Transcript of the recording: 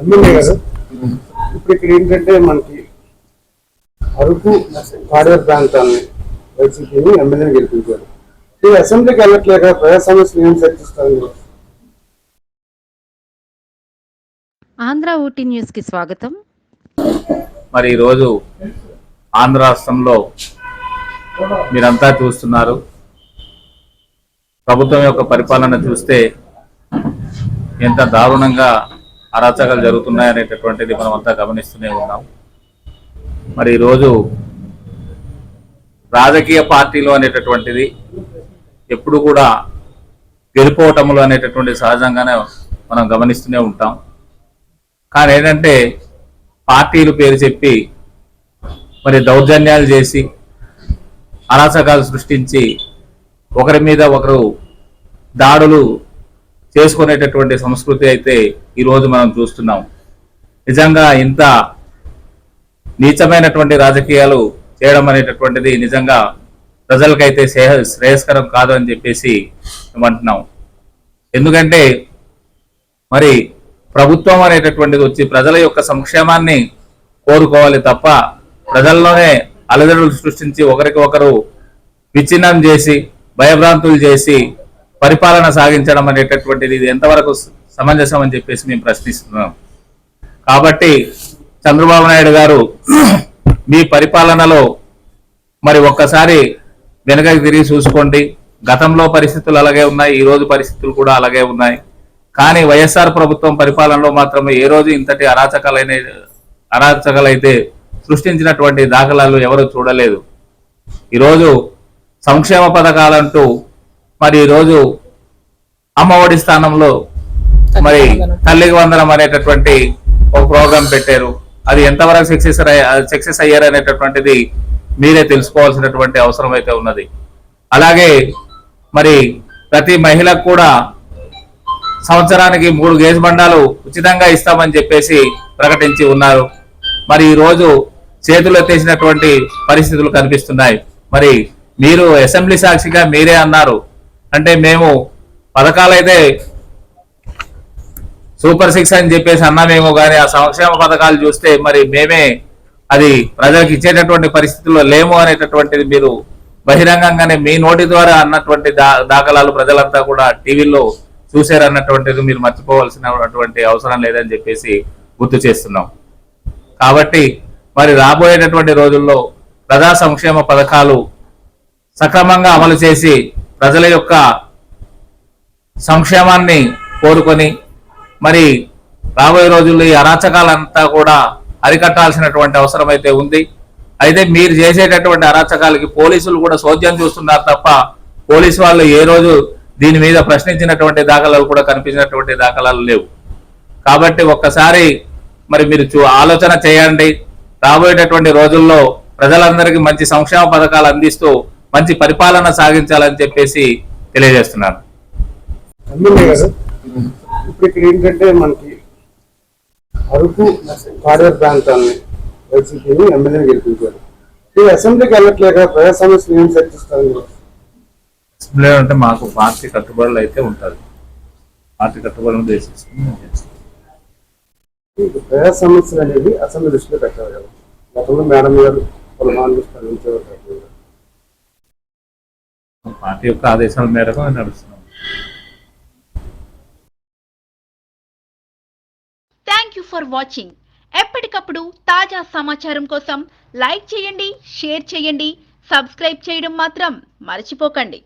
ఇప్పుడు ఇక్కడ ఏంటంటే మనకి అరకు పాడేరు ప్రాంతాన్ని వైసీపీని ఎమ్మెల్యేని గెలిపించారు. ఈ అసెంబ్లీకి వెళ్ళట్లేక ప్రజా సమస్యలు ఏం చర్చిస్తారు మీరు? ఆంధ్ర ఊటీ న్యూస్కి స్వాగతం. మరి ఈరోజు ఆంధ్ర రాష్ట్రంలో మీరంతా చూస్తున్నారు. ప్రభుత్వం యొక్క పరిపాలన చూస్తే ఎంత దారుణంగా అరాచకాలు జరుగుతున్నాయి అనేటటువంటిది మనం అంతా గమనిస్తూనే ఉన్నాం. మరి ఈరోజు రాజకీయ పార్టీలు అనేటటువంటిది ఎప్పుడు కూడా గెలుపోవటములు అనేటటువంటి సహజంగానే మనం గమనిస్తూనే ఉంటాం. కానీ ఏంటంటే పార్టీలు పేరు చెప్పి మరి దౌర్జన్యాలు చేసి అరాచకాలు సృష్టించి ఒకరి మీద ఒకరు దాడులు చేసుకునేటటువంటి సంస్కృతి అయితే ఈరోజు మనం చూస్తున్నాం. నిజంగా ఇంత నీచమైనటువంటి రాజకీయాలు చేయడం అనేటటువంటిది నిజంగా ప్రజలకైతే శ్రేయ- శ్రేయస్కరం కాదు అని చెప్పేసి మేము అంటున్నాం. ఎందుకంటే మరి ప్రభుత్వం అనేటటువంటిది వచ్చి ప్రజల యొక్క సంక్షేమాన్ని కోరుకోవాలి తప్ప ప్రజల్లోనే అలజడులు సృష్టించి ఒకరికి ఒకరు విచ్ఛిన్నం చేసి భయభ్రాంతులు చేసి పరిపాలన సాగించడం అనేటటువంటిది ఇది ఎంతవరకు సమంజసం అని చెప్పేసి మేము ప్రశ్నిస్తున్నాం. కాబట్టి చంద్రబాబు నాయుడు గారు మీ పరిపాలనలో మరి ఒక్కసారి వెనకకి తిరిగి చూసుకోండి. గతంలో పరిస్థితులు అలాగే ఉన్నాయి ఈ రోజు పరిస్థితులు కూడా అలాగే ఉన్నాయి. కానీ వైఎస్ఆర్ ప్రభుత్వం పరిపాలనలో మాత్రమే ఏ రోజు ఇంతటి అరాచకాలైన అరాచకాలైతే సృష్టించినటువంటి దాఖలాలు ఎవరు చూడలేదు. ఈరోజు సంక్షేమ పథకాలంటూ మరి ఈరోజు అమ్మఒడి స్థానంలో మరి తల్లికి వందనం అనేటటువంటి ఒక ప్రోగ్రాం పెట్టారు. అది ఎంతవరకు సక్సెస్ సక్సెస్ అయ్యారు అనేటటువంటిది మీరే తెలుసుకోవాల్సినటువంటి అవసరం అయితే ఉన్నది. అలాగే మరి ప్రతి మహిళకు కూడా సంవత్సరానికి మూడు గేజ్ బండాలు ఉచితంగా ఇస్తామని చెప్పేసి ప్రకటించి ఉన్నారు. మరి ఈ రోజు చేతులు ఎత్తేసినటువంటి పరిస్థితులు కనిపిస్తున్నాయి. మరి మీరు అసెంబ్లీ సాక్షిగా మీరే అన్నారు. అంటే మేము పథకాలైతే సూపర్ సిక్స్ అని చెప్పేసి అన్నామేమో కానీ ఆ సంక్షేమ పథకాలు చూస్తే మరి మేమే అది ప్రజలకు ఇచ్చేటటువంటి పరిస్థితుల్లో లేము అనేటటువంటిది మీరు బహిరంగంగానే మీ నోటి ద్వారా అన్నటువంటి దా దాఖలాలు ప్రజలంతా కూడా టీవీలో చూశారన్నటువంటిది మీరు మర్చిపోవాల్సినటువంటి అవసరం లేదని చెప్పేసి గుర్తు చేస్తున్నాం. కాబట్టి మరి రాబోయేటటువంటి రోజుల్లో ప్రజా సంక్షేమ పథకాలు సక్రమంగా అమలు చేసి ప్రజల యొక్క సంక్షేమాన్ని కోరుకొని మరి రాబోయే రోజుల్లో ఈ అరాచకాలంతా కూడా అరికట్టాల్సినటువంటి అవసరం అయితే ఉంది. అయితే మీరు చేసేటటువంటి అరాచకాలకి పోలీసులు కూడా సోద్యం చూస్తున్నారు తప్ప పోలీసు వాళ్ళు ఏ రోజు దీని మీద ప్రశ్నించినటువంటి దాఖలాలు కూడా కనిపించినటువంటి దాఖలాలు లేవు. కాబట్టి ఒక్కసారి మరి మీరు చూ ఆలోచన చేయండి. రాబోయేటటువంటి రోజుల్లో ప్రజలందరికీ మంచి సంక్షేమ పథకాలు అందిస్తూ మంచి పరిపాలన సాగించాలని చెప్పేసి తెలియజేస్తున్నాను ఎమ్మెల్యే గారు ఇప్పుడు ఇక్కడ ఏంటంటే మనకి అరకు పాడేరు ప్రాంతాన్ని వైసీపీని ఎమ్మెల్యేని గెలిపించారు. ఈ అసెంబ్లీకి వెళ్ళట్లేక ప్రజా సమస్యలు ఏం చర్చిస్తారు? అసెంబ్లీ అంటే మాకు పార్టీ కట్టుబడులు అయితే ఉంటుంది. పార్టీ కట్టుబడులను ప్రజా సమస్యలు అనేది అసెంబ్లీ దృష్టిలో పెట్టారు కదా. గతంలో మేడం గారు పొలమాన్ని స్పందించేవారు. పార్టీ యొక్క ఆదేశాల మేరకు నడుస్తున్నాం. థ్యాంక్ యూ ఫర్ వాచింగ్ ఎప్పటికప్పుడు తాజా సమాచారం కోసం లైక్ చేయండి షేర్ చేయండి సబ్స్క్రైబ్ చేయడం మాత్రం మర్చిపోకండి.